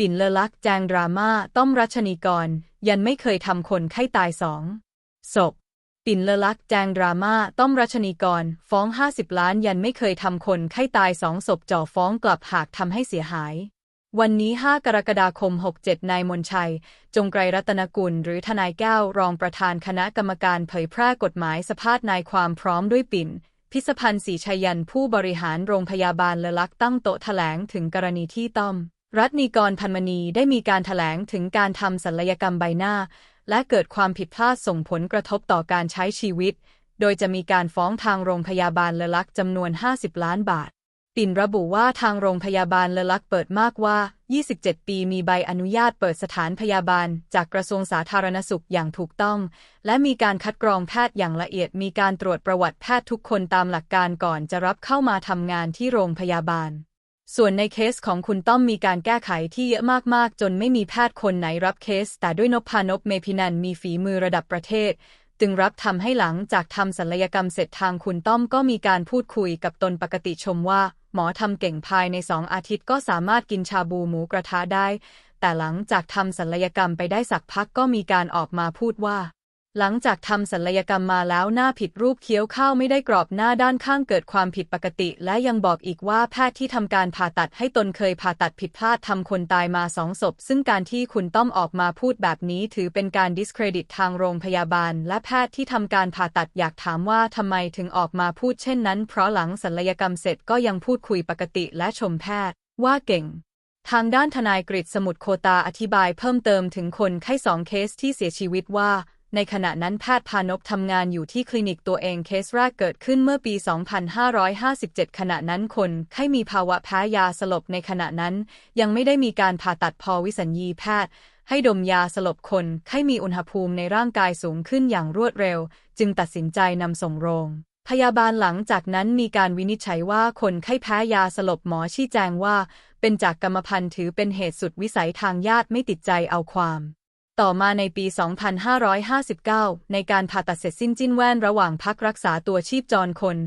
ปิ่นเลลักษ์แจงดราม่าต้อมรัชนีกร ยันไม่เคยทำคนไข้ตายสองศพปิ่นเลลักษ์แจงดราม่าต้อมรัชนีกร ฟ้อง 50 ล้านยันไม่เคยทำคนไข้ตายสองศพจ่อฟ้องกลับหากทำให้เสียหาย วันนี้ 5 กรกฎาคม 67 นายมนชัย จงไกรรัตนกุล หรือทนายแก้ว รองประธานคณะกรรมการเผยแพร่กฎหมายสภาพนายความพร้อมด้วยปิ่นพิสพันธ์ศรีชัยยันผู้บริหารโรงพยาบาลเลลักษ์ตั้งโต๊ะแถลงถึงกรณีที่ต้อม รัตนีกรพันมณีได้มีการแถลงถึงการทำศัลยกรรมใบหน้า และเกิดความผิดพลาดส่งผลกระทบต่อการใช้ชีวิต โดยจะมีการฟ้องทางโรงพยาบาลเลลักจำนวน 50 ล้านบาท ปิ่นระบุว่าทางโรงพยาบาลเลลักเปิดมากว่า 27 ปีมีใบอนุญาตเปิดสถานพยาบาล จากกระทรวงสาธารณสุขอย่างถูกต้อง และมีการคัดกรองแพทย์อย่างละเอียด มีการตรวจประวัติแพทย์ทุกคนตามหลักการก่อนจะรับเข้ามาทำงานที่โรงพยาบาล ส่วนในเคสของคุณต้อมมีการแก้ไขที่เยอะมาก ๆ จนไม่มีแพทย์คนไหนรับเคส แต่ด้วยนพพานพเมพินันมีฝีมือระดับประเทศ จึงรับทำให้หลังจากทำศัลยกรรมเสร็จทางคุณต้อมก็มีการพูดคุยกับตนปกติชมว่า หมอทำเก่งภายในสองอาทิตย์ก็สามารถกินชาบูหมูกระทะได้ แต่หลังจากทำศัลยกรรมไปได้สักพักก็มีการออกมาพูดว่า หลังจากทำศัลยกรรมมาแล้วหน้าผิดรูปเคี้ยวข้าวไม่ได้กรอบหน้าด้านข้างเกิดความผิดปกติ และยังบอกอีกว่าแพทย์ที่ทำการผ่าตัดให้ตนเคยผ่าตัดผิดพลาดทำคนตายมาสองศพ ซึ่งการที่คุณต้อมออกมาพูดแบบนี้ถือเป็นการ discredit ทางโรงพยาบาล และแพทย์ที่ทำการผ่าตัดอยากถามว่าทำไมถึงออกมาพูดเช่นนั้น เพราะหลังศัลยกรรมเสร็จก็ยังพูดคุยปกติและชมแพทย์ ว่าเก่งทางด้านทนายกฤษสมุทรโคตาอธิบายเพิ่มเติมถึงคนไข้สองเคสที่เสียชีวิตว่า ในขณะนั้นแพทย์พานพทำงานอยู่ที่คลินิกตัวเองเคสแรกเกิดขึ้นเมื่อปี 2557 ขณะนั้นคนไข้มีภาวะแพ้ยาสลบในขณะนั้น ยังไม่ได้มีการผ่าตัดพอวิสัญญีแพทย์ ให้ดมยาสลบคนไข้มีอุณหภูมิในร่างกายสูงขึ้นอย่างรวดเร็ว จึงตัดสินใจนำส่งโรงพยาบาลหลังจากนั้นมีการวินิจฉัยว่าคนไข้แพ้ยาสลบหมอชี้แจงว่า เป็นจากกรรมพันธุ์ถือเป็นเหตุสุดวิสัยทางญาติไม่ติดใจเอาความ ต่อมาในปี 2559 ในการผ่าตัดเสร็จสิ้นจิ้นแว่นระหว่างพักรักษาตัวชีพจรคน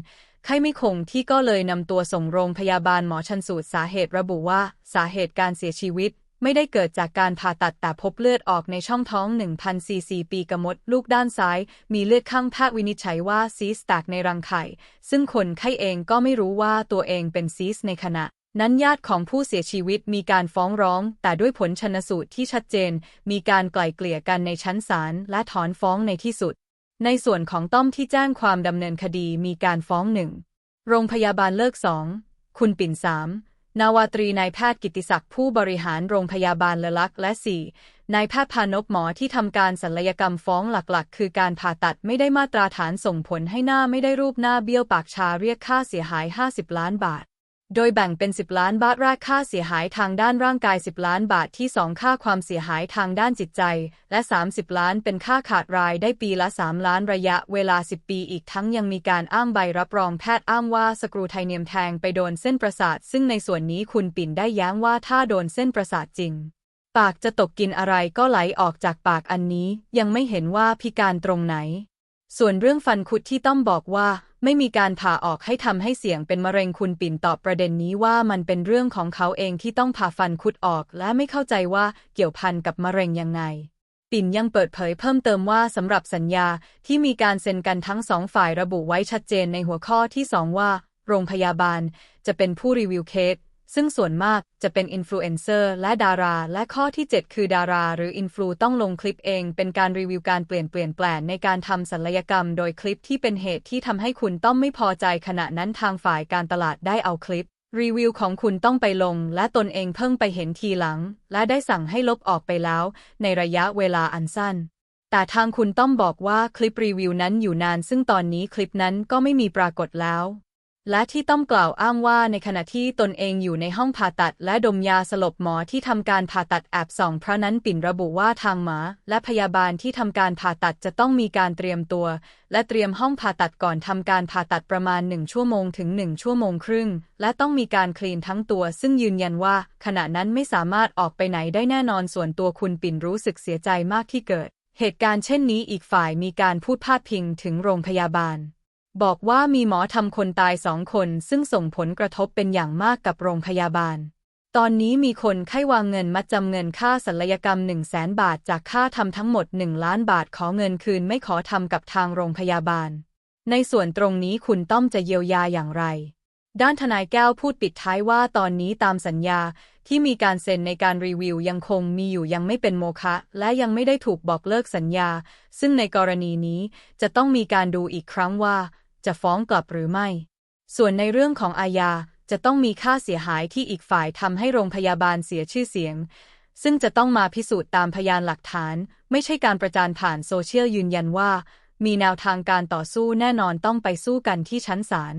ไข้ไม่คงที่ก็เลยนำตัวส่งโรงพยาบาลหมอชันสูตรสาเหตุระบุว่า สาเหตุการเสียชีวิต ไม่ได้เกิดจากการผ่าตัดแต่พบเลือดออกในช่องท้อง 1,000ซีซีปีกระมดลูกด้านซ้าย มีเลือดข้างแพทย์วินิจฉัยว่าซีสแตกในรังไข่ ซึ่งคนไข้เองก็ไม่รู้ว่าตัวเองเป็นซีสในขณะ นั้นญาติของผู้เสียชีวิตมีการฟ้องร้อง แต่ด้วยผลชนสูตรที่ชัดเจน มีการไกล่เกลี่ยกันในชั้นศาลและถอนฟ้องในที่สุด ในส่วนของต้อมที่แจ้งความดำเนินคดีมีการฟ้องหนึ่งโรงพยาบาลเลิกสองคุณปิ่นสามนาวาตรีนายแพทย์กิติศักดิ์ผู้บริหารโรงพยาบาลเลอลักษ์และ 4. นายแพทย์พานพหมอที่ทำการศัลยกรรมฟ้องหลักๆ คือการผ่าตัดไม่ได้มาตราฐานส่งผลให้หน้าไม่ได้รูปหน้าเบี้ยวปากชาเรียกค่าเสียหาย 50 ล้านบาท โดยแบ่งเป็น 10 ล้านบาทแรกค่าเสียหายทางด้านร่างกาย 10 ล้านบาทที่ 2 ค่าความเสียหายทางด้านจิตใจ และ 30 ล้านเป็นค่าขาดรายได้ปีละ 3 ล้านระยะเวลา 10 ปีอีกทั้งยังมีการอ้างใบรับรองแพทย์อ้างว่าสกรูไทเนียมแทงไปโดนเส้นประสาท ซึ่งในส่วนนี้คุณปิ่นได้ย้งว่าถ้าโดนเส้นประสาทจริง ปากจะตกกินอะไรก็ไหลออกจากปากอันนี้ ยังไม่เห็นว่าพิการตรงไหน ส่วนเรื่องฟันคุดที่ต้อมบอกว่า ไม่มีการผ่าออกให้ทำให้เสี่ยงเป็นมะเร็งคุณปิ่นตอบประเด็นนี้ว่ามันเป็นเรื่องของเขาเองที่ต้องผ่าฟันคุดออก และไม่เข้าใจว่าเกี่ยวพันกับมะเร็งยังไง ปิ่นยังเปิดเผยเพิ่มเติมว่าสำหรับสัญญาที่มีการเซ็นกันทั้งสองฝ่ายระบุไว้ชัดเจนในหัวข้อที่2ว่า โรงพยาบาลจะเป็นผู้รีวิวเคส ซึ่งส่วนมากจะเป็นอินฟลูเอนเซอร์และดารา และข้อที่ 7 คือดาราหรืออินฟลูต้องลงคลิปเอง เป็นการรีวิวการเปลี่ยนเปลี่ยนแปลงในการทำศัลยกรรม โดยคลิปที่เป็นเหตุที่ทำให้คุณต้องไม่พอใจขณะนั้นทางฝ่ายการตลาดได้เอาคลิป รีวิวของคุณต้องไปลง และตนเองเพิ่งไปเห็นทีหลัง และได้สั่งให้ลบออกไปแล้ว ในระยะเวลาอันสั้น แต่ทางคุณต้องบอกว่าคลิปรีวิวนั้นอยู่นาน ซึ่งตอนนี้คลิปนั้นก็ไม่มีปรากฏแล้ว และที่ต้องกล่าวอ้างว่าในขณะที่ตนเองอยู่ในห้องผ่าตัด และดมยาสลบหมอที่ทำการผ่าตัดแอบส่องพระนั้นปิ่นระบุว่าทางหมอและพยาบาลที่ทำการผ่าตัดจะต้องมีการเตรียมตัว และเตรียมห้องผ่าตัดก่อนทำการผ่าตัดประมาณ1ชั่วโมงถึง1ชั่วโมงครึ่ง และต้องมีการคลีนทั้งตัว ซึ่งยืนยันว่า ขณะนั้นไม่สามารถออกไปไหนได้แน่นอนส่วนตัวคุณปิ่นรู้สึกเสียใจมากที่เกิด เหตุการณ์เช่นนี้อีกฝ่ายมีการพูดพาดพิงถึงโรงพยาบาล บอกว่ามีหมอทำคนตายสองคน ซึ่งส่งผลกระทบเป็นอย่างมากกับโรงพยาบาล ตอนนี้มีคนไข้วางเงินมัดจำเงินค่าศัลยกรรม 1 0 0 0 0แสนบาท จากค่าทำทั้งหมด 1 ล้านบาทขอเงินคืนไม่ขอทำกับทางโรงพยาบาล ในส่วนตรงนี้คุณต้อมจะเยียวยาอย่างไร ด้านทนายแก้วพูดปิดท้ายว่าตอนนี้ตามสัญญาที่มีการเซ็นในการรีวิวยังคงมีอยู่ยังไม่เป็นโมฆะและยังไม่ได้ถูกบอกเลิกสัญญา ซึ่งในกรณีนี้จะต้องมีการดูอีกครั้งว่า จะฟ้องกลับหรือไม่ ส่วนในเรื่องของอาญาจะต้องมีค่าเสียหายที่อีกฝ่ายทำให้โรงพยาบาลเสียชื่อเสียง ซึ่งจะต้องมาพิสูจน์ตามพยานหลักฐาน ไม่ใช่การประจานผ่านโซเชียลยืนยันว่า มีแนวทางการต่อสู้แน่นอนต้องไปสู้กันที่ชั้นศาล